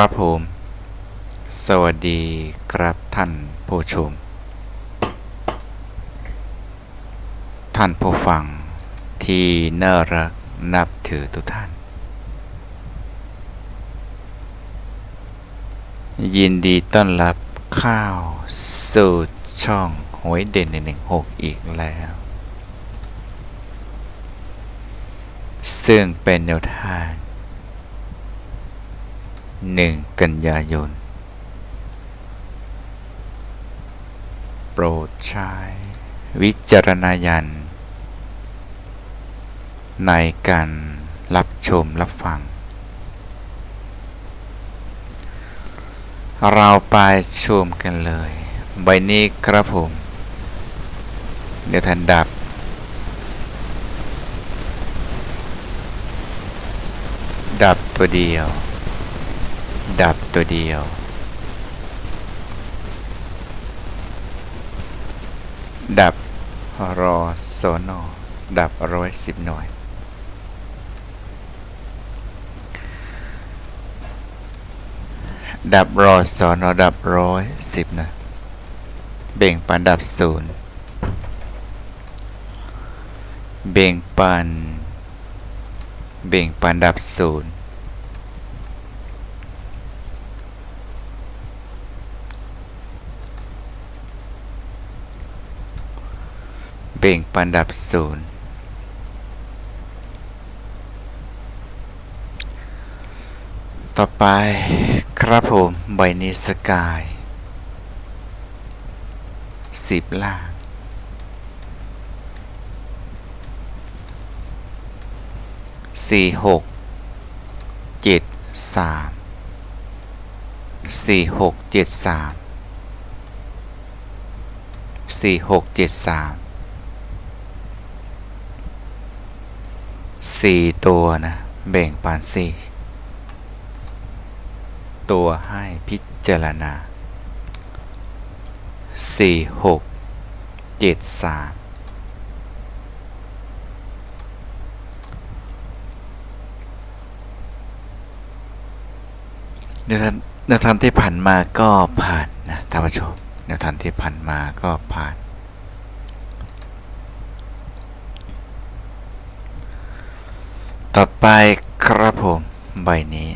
ครับผม สวัสดีครับท่านผู้ชม ท่านผู้ฟังที่น่ารักนับถือทุกท่าน ยินดีต้อนรับข้าวสู่ช่องหวยเด่นหนึ่งหกอีกแล้ว ซึ่งเป็นแนวทาง 1 กันยายน โปรดใช้วิจารณญาณในการรับชมรับฟัง เราไปชมกันเลย ใบนี้ครับผม เดี๋ยวทันดับดับตัวเดียว ดับตัวเดียว ดับรอสอนอดับร้อยสิบหน่วย ดับรอสอนอดับร้อยสิบนะเบ่งปันดับศูนย์เบ่งปัน เบ่งปันดับศูนย์ เบ่งปันดับศูนย์ต่อไปครับผมใบนี้สกายสิบล่างสี่หกเจ็ดสามสี่หกเจ็ดสามสี่หกเจ็ดสาม สี่ตัวนะ แบ่งปันสี่ตัวให้พิจารณาสี่หกเจ็ดสามแนวทางแนวทางที่ผ่านมาก็ผ่านนะท่านผู้ชมแนวทางที่ผ่านมาก็ผ่าน ต่อไปครับผมใบนี้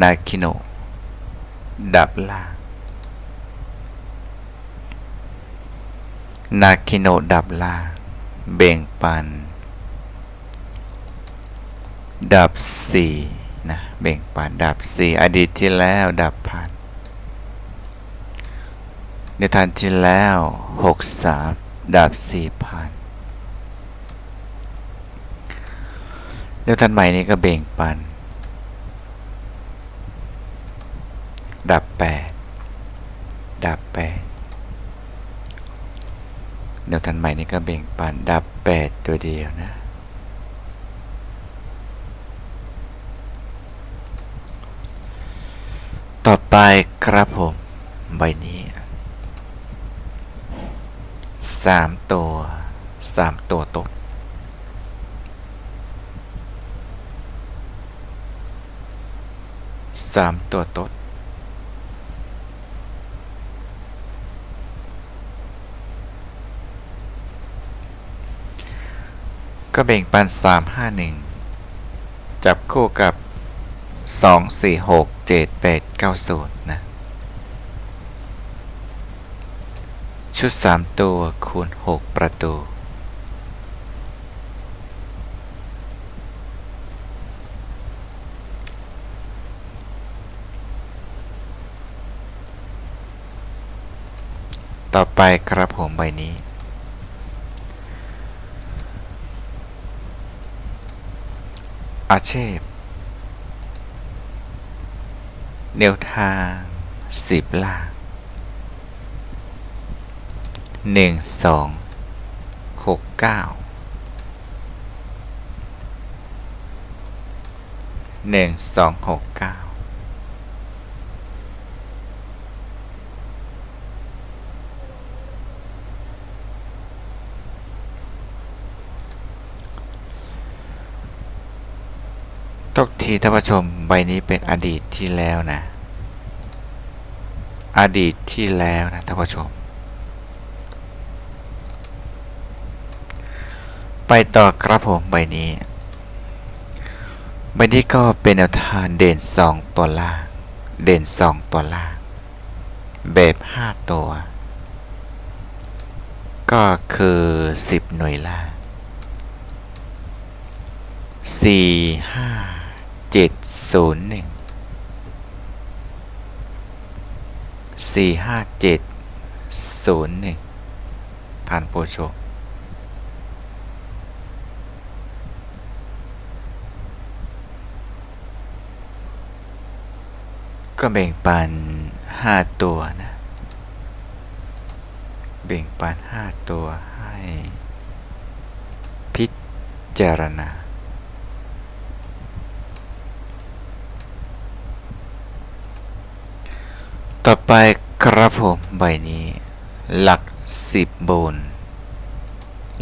นาคิโนดับล่างนาคิโนดับล่างเบ่งปัน ดับสี่นะเบ่งปัน ดับสี่อดีตที่แล้ว ดับพันในทานที่แล้วหกสามดับสี่พัน ในทานใหม่นี้ก็เบ่งปันดับแปดดับแปดเดี๋ยวทันใหม่นี้ก็เบ่งปัน ดับแปดตัวเดียวนะ ต่อไปครับผม ใบนี้สามตัวสามตัวตก สามตัวตดก็แบ่งปันสามห้าหนึ่งจับคู่กับสองสี่หกเจ็ดแปดเก้าศูนย์นะ ชุดสามตัวคูณหกประตู ต่อไปครับผมใบนี้ อาชีพแนวทางสิบล่างหนึ่งสองหกเก้าหนึ่งสองหกเก้า ตตกทีท่านผู้ชมใบนี้เป็นอดีตที่แล้วนะ อดีตที่แล้วนะท่านผู้ชม ไปต่อครับผมใบนี้ ใบนี้ก็เป็นแนวทางเด่น 2 ตัวล่าง เด่น 2 ตัวล่าง แบบ 5 ตัว ก็คือ 10 หน่วยล่างสี่ห้า เจ็ดศูนย์หนึ่งสี่ห้าเจ็ดศูนย์หนึ่งท่านผู้ชมก็แบ่งปันห้าตัวนะ แบ่งปันห้าตัวให้พิจารณา ต่อไปครับผมใบนี้ หลักสิบโบน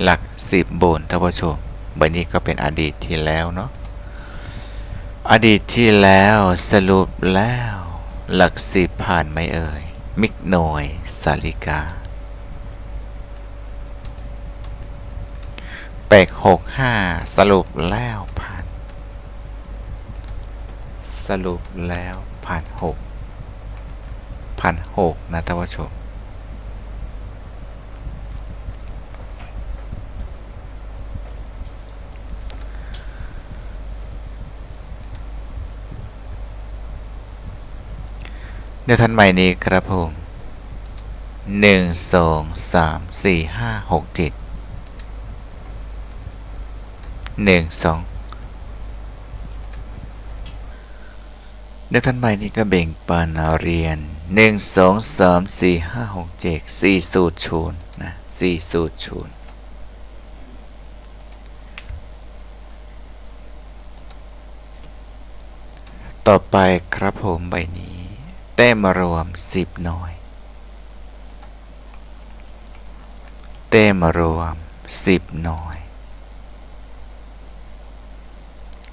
หลักสิบโบนท่านผู้ชมใบนี้ก็เป็นอดีตที่แล้วเนาะอดีตที่แล้วสรุปแล้ว หลักสิบผ่านไหม่เอ่ย มิกหน่วยสาลิกาแปกหกห้าสรุปแล้วผ่าน สรุปแล้วผ่านหก พันหกนะท่านผู้ชมเดี๋ยวทันใหม่นี้ครับผมหนึ่งสองสามสี่ห้าหกเจ็ดหนึ่งสองเดี๋ยวทันใหม่นี้ก็แบ่งปันเรียน หนึ่งสองสามสี่ห้าหกเจ็ดสี่สูตรชูนนะสี่สูตรชูนต่อไปครับผมใบนี้ แต้มรวมสิบหน่วย แต้มรวมสิบหน่วย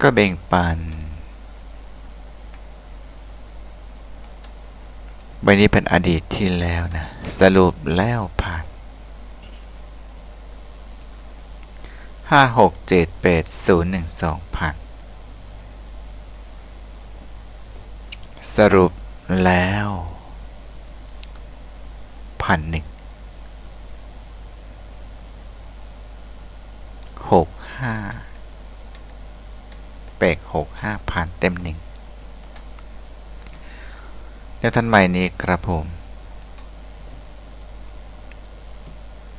ก็แบ่งปัน ใบนี้เป็นอดีตที่แล้วนะ สรุปแล้วผ่านห้าหกเจ็ดแปดศูนย์หนึ่งสองผ่านสรุปแล้วพันหนึ่งหกห้าแปกหกห้าพันเต็มหนึ่ง เดี๋ยวท่านใหม่นี้ครับผม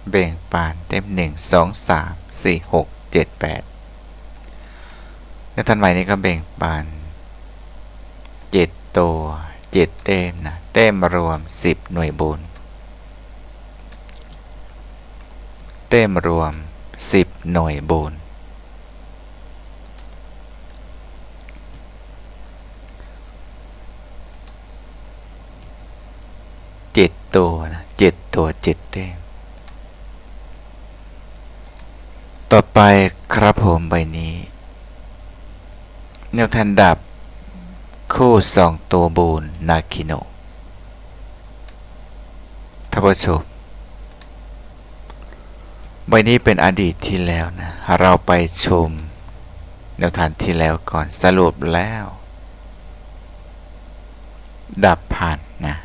แบ่งปานเต็มหนึ่งสองสามสี่หกเจ็ดแปดแล้วท่านใหม่นี้ก็แบ่งปานเจ็ดตัวเจ็ดเต็มนะเต็มรวมสิบหน่วยบุญเต็มรวมสิบหน่วยบุญเจ็ด ตัวนะเจ็ดตัวเจ็ดเต็มต่อไปครับผมใบนี้ แนวทันดับ คู่สองตัวบูนนาคิโนท่านผู้ชมใบนี้เป็นอดีตที่แล้วนะ เราไปชมแนวทางที่แล้วก่อนสรุปแล้ว ดับผ่านนะ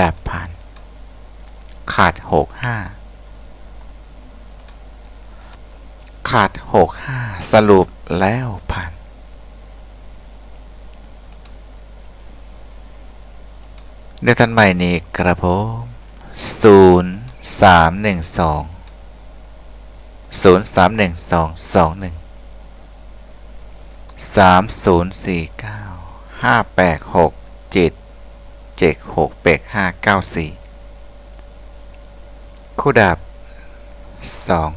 ดับผ่าน ขาดหกห้าขาดหกห้าสรุปแล้วผ่านเดี๋ยวท่านใหม่นี้กระผมศูนย์สามหนึ่งสองศูนย์สามหนึ่งสองสองหนึ่งสามศูนย์สี่เก้าห้าแปดหกเจ็ดเจ็ดหกแปดห้าเก้าสี่ คู่ดับสอง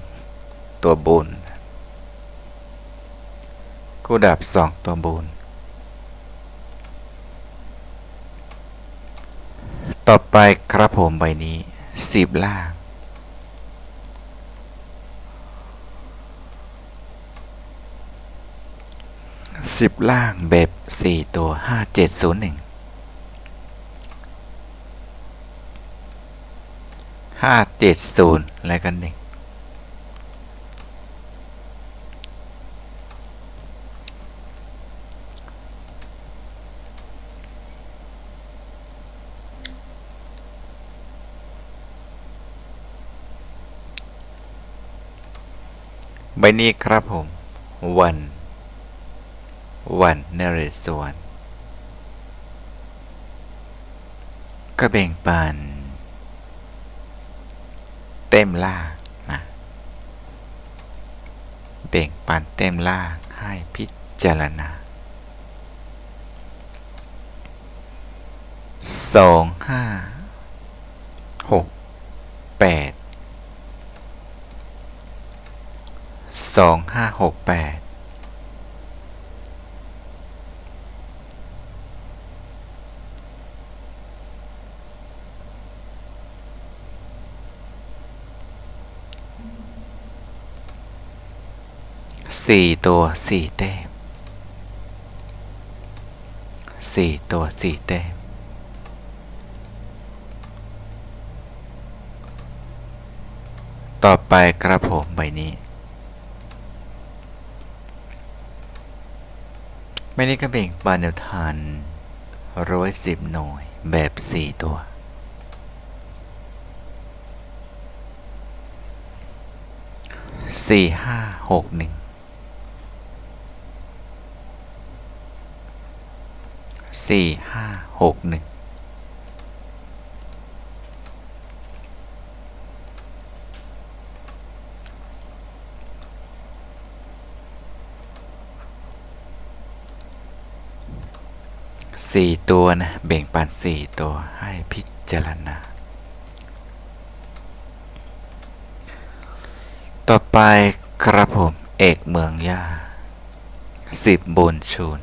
ตัวบุญคู่ดับสองตัวบุญต่อไปครับผมใบนี้สิบล่างสิบล่างแบบสี่ตัวห้าเจ็ดศูนย์หนึ่ง ห้าเจ็ดศูนย์แล้วกันหนึ่งใบนี้ครับผม วันวันนเรศวรก็แบ่งปัน ต็มล่างนะแบ่งปันเต็มล่างให้พิจารณาสองห้าหกแปดสองห้าหกแปด สี่ตัวสี่แต้มสี่ตัวสี่แต้มต่อไปกระผมใบนี้ใบนี้ก็เบ่งปานแนวทานร้อยสิบหน่วยแบบสี่ตัวสี่ห้าหกหนึ่ง สี่ห้าหกหนึ่งสี่ตัวนะ แบ่งปันสี่ตัวให้พิจารณา ต่อไปครับผม เอกเมืองย่าสิบบนชูน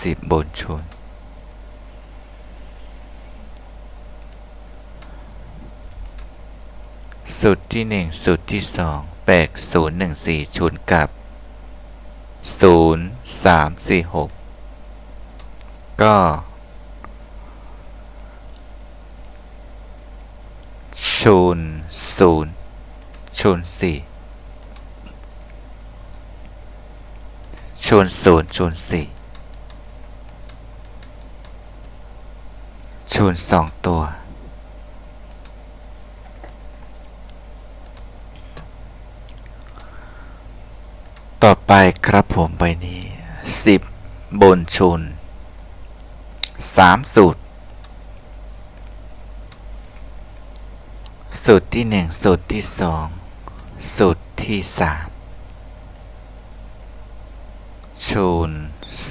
สิบบนชน สุดที่หนึ่งสุดที่สองแปกศูนย์หนึ่งสี่ชูนกับศูนย์สามสี่หกก็ชูนศูนย์ชูนสี่ชูนศูนย์ชูนสี่ ชูนสองตัว ต่อไปครับผมใบนี้ 10 บนชูน3 สูตร สูตรที่ 1 สูตรที่ 2 สูตรที่ 3 ชูน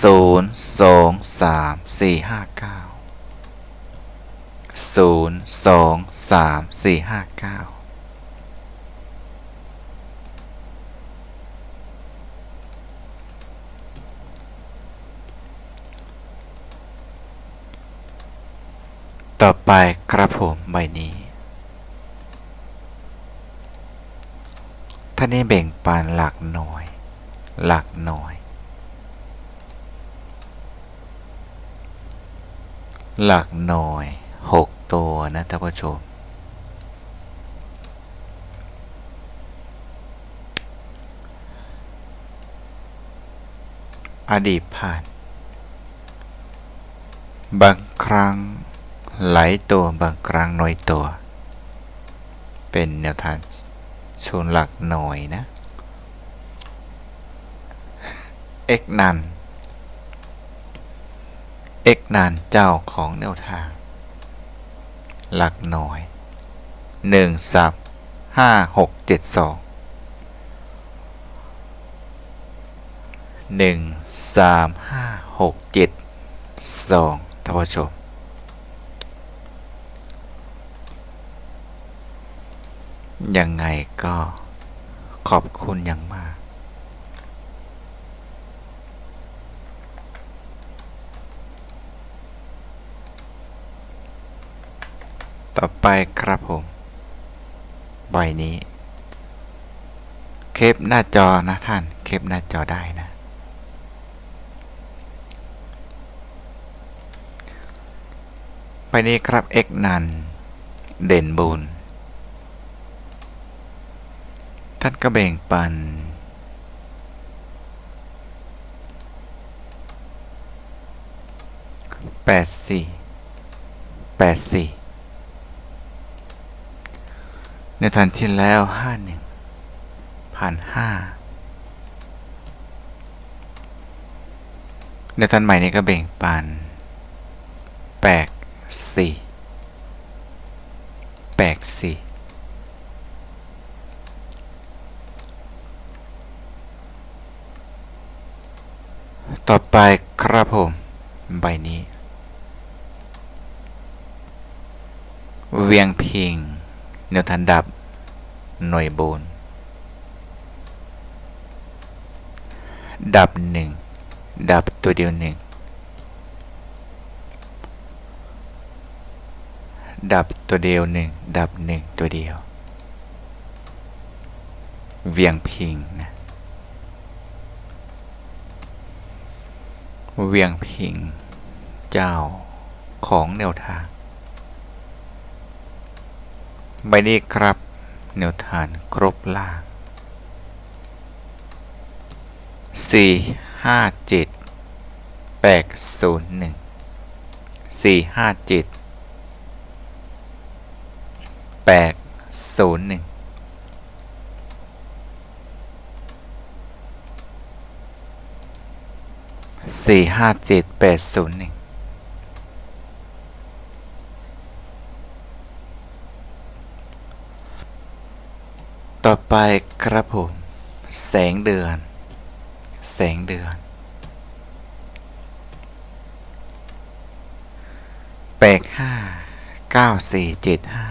0 2 3 4 5 9 ศูนย์สองสามสี่ห้าเก้าต่อไปครับผมใบนี้ท่านนี้แบ่งปันหลักหน่วย หลักหน่วย หลักหน่วย หกตัวนะท่านผู้ชมอดีตผ่าน บางครั้งหลายตัวบางครั้งน้อยตัว เป็นแนวทางชนหลักหน่อยนะเอกนันเอกนันเจ้าของแนวทาง หลักหน่อยหนึ่งสับห้าหกเจ็ดสองหนึ่งสามห้าหกเจ็ดสองท่านผู้ชมยังไงก็ขอบคุณอย่างมาก ต่อไปครับผมใบนี้เคปหน้าจอนะท่านเคปหน้าจอได้นะใบนี้ครับเอ็กนันเด่นบูนท่านก็แบ่งปัน แปดสี่แปดสี่ ในทันที่แล้วห้าหนึ่งพันห้าในทันใหม่นี้ก็แบ่งปันแปดสี่แปดสี่ต่อไปครับผม ใบนี้ เวียงพิงแนวทันดับ หน่วยบนดับหนึ่งดับตัวเดียวหนึ่งดับตัวเดียวหนึ่งดับหนึ่งตัวเดียว เวียงพิงนะเวียงพิง เจ้าของแนวทางใบนี้ครับ แนวทางครบล่างสี่ห้าเจ็ดแปดศูนย์หนึ่งสี่ห้าเจ็ดแปดศูนย์หนึ่งสี่ห้าเจ็ดแปดศูนย์หนึ่ง ต่อไปครับผม แสงเดือน แสงเดือน แปดห้าเก้าสี่เจ็ดห้า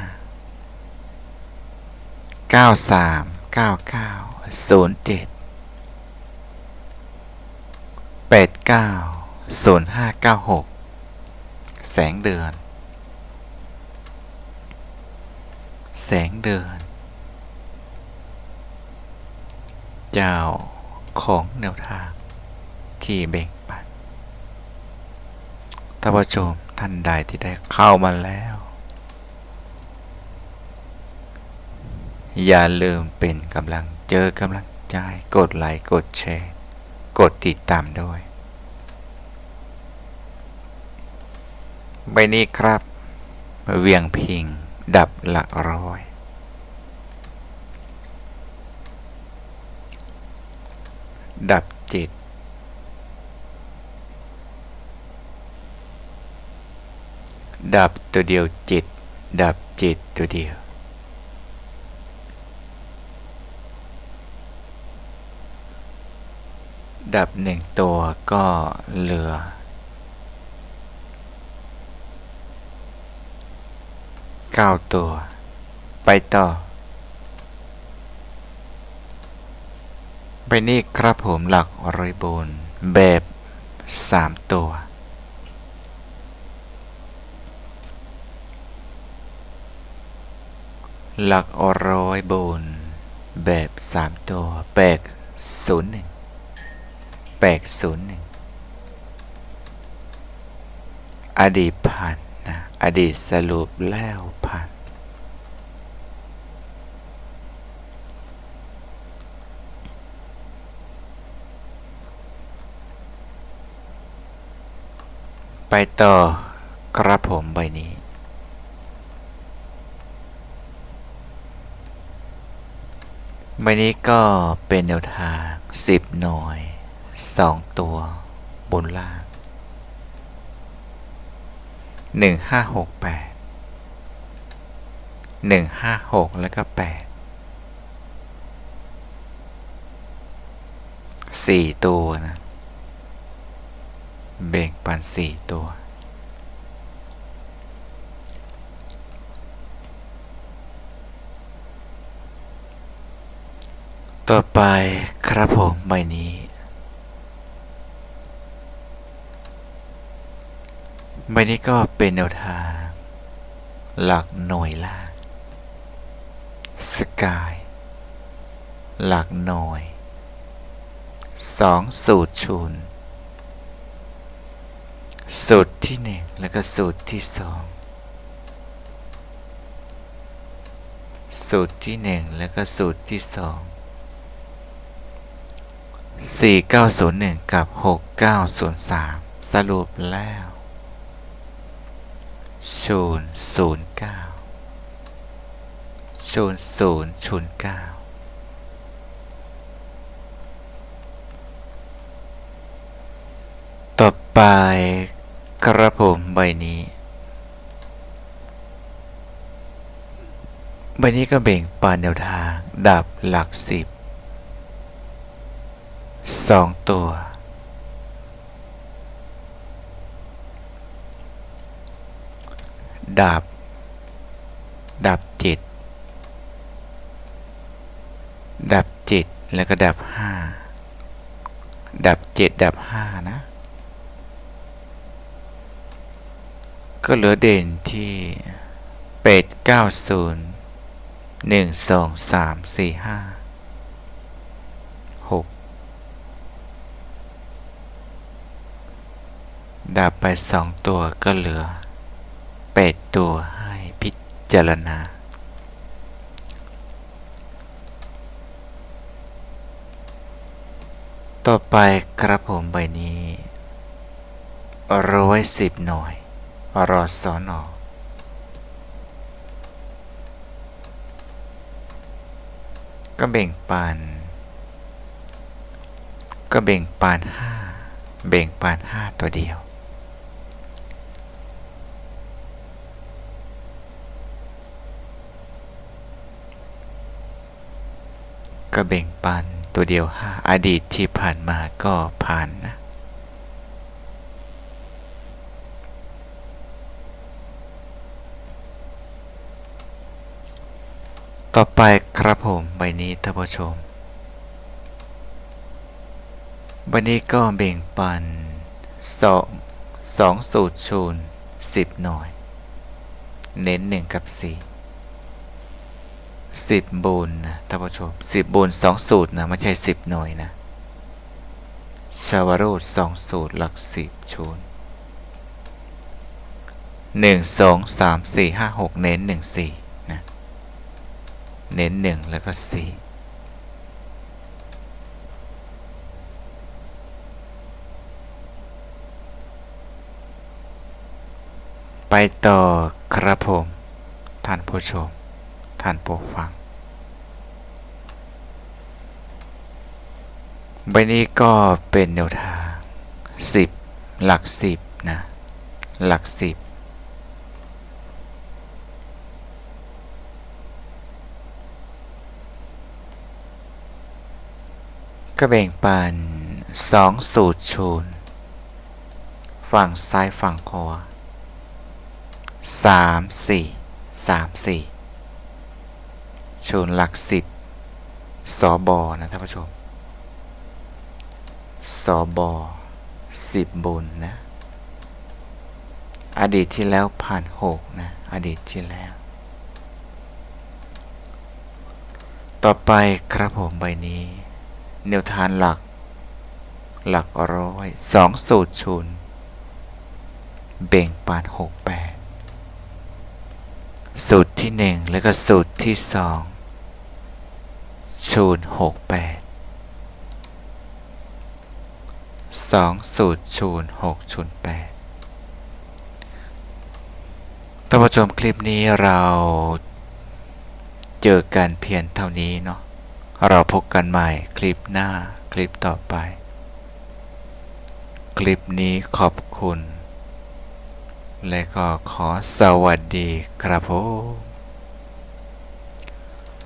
เก้าสามเก้าเก้าศูนย์เจ็ดแปดเก้าศูนย์ห้าเก้าหกแสงเดือน แสงเดือน เจ้าของแนวทางที่แบ่งปันท่านผู้ชมท่านใดที่ได้เข้ามาแล้ว อย่าลืมเป็นกำลังเจอกำลังใจ กดไลค์กดแชร์ กดติดตามด้วยใบนี้ครับ เวียงพิงดับหลักร้อย ดับจิต ดับตัวเดียวจิต ดับจิตตัวเดียวดับหนึ่งตัวก็เหลือเก้าตัว ไปต่อ ไปนี่ครับผมหลักร้อยบนแบบสามตัว หลักร้อยบนแบบสามตัวแปดศูนย์หนึ่งแปดศูนย์หนึ่งอดีตผ่านนะอดีตสรุปแล้วผ่าน ไปต่อครับผมใบนี้ ใบนี้ก็เป็นแนวทาง 10 หน่วย 2 ตัวบนล่าง 1568 156 แล้วก็ 8 4 ตัวนะ แบ่งปัน4ตัว ต่อไปครับผมใบนี้ ใบนี้ก็เป็นแนวทาง หลักหน่วยล่างสกาย หลักหน่วยสองสูตรชูน สูตรที่หนึ่งแล้วก็สูตรที่สองสูตรที่หนึ่งแล้วก็สูตรที่สองสี่เก้าศูนย์หนึ่งกับหกเก้าศูนย์สามสรุปแล้วศูนย์ศูนย์เก้าศูนศูนย์ศูนเก้าต่อไป กระผมใบนี้ ใบนี้ก็เบ่งปานแนวทาง ดับหลักสิบสองตัว ดับ ดับเจ็ดดับเจ็ดแล้วก็ดับห้าดับเจ็ดดับห้านะ ก็เหลือเด่นที่เปดเก้าศูนย์หนึ่งสองสามสี่ห้าหกดับไปสองตัวก็เหลือเป็ดตัวให้พิจารณาต่อไปกระผมใบนี้ร้อยสิบหน่วย รอสอนอก็เบ่งปานก็เบ่งปานห้าเบ่งปานห้าตัวเดียว ก็เบ่งปันตัวเดียวห้าอดีตที่ผ่านมาก็ผ่านนะ ต่อไปครับผมใบนี้ท่านผู้ชมใบนี้ก็เบ่งปันสองสองสูตรชูนสิบหน่วย เน้นหนึ่งกับสี่สิบบูนนะท่านผู้ชมสิบบูนสองสูตรนะไม่ใช่สิบหน่วยนะชาวโรดสองสูตรหลักสิบชูนหนึ่งสองสามสี่ห้าหกเน้นหนึ่งสี่ เน้นหนึ่งแล้วก็สี่ไปต่อครับผม ท่านผู้ชม ท่านผู้ฟังใบนี้ก็เป็นแนวทางสิบหลักสิบนะ หลัก ก็แบ่งปันสองสูตรชูน ฝั่งซ้ายฝั่งขวาสามสี่สามสี่ชูนหลักสิบสอบอนะท่านผู้ชมสอบอสิบบุญนะ อดีตที่แล้วผ่านหกนะ อดีตที่แล้ว ต่อไปครับผมใบนี้ แนวทานหลัก หลักร้อยสองสูตรชุน เบ่งปานหกแปดสูตรที่หนึ่งแล้วก็สูตรที่สองชูนหกแปดสองสูตรชูนหกชูนแปดท่านผู้ชมคลิปนี้เราเจอกันเพียงเท่านี้เนาะ เราพบกันใหม่คลิปหน้าคลิปต่อไป คลิปนี้ขอบคุณ และก็ขอสวัสดีครับผม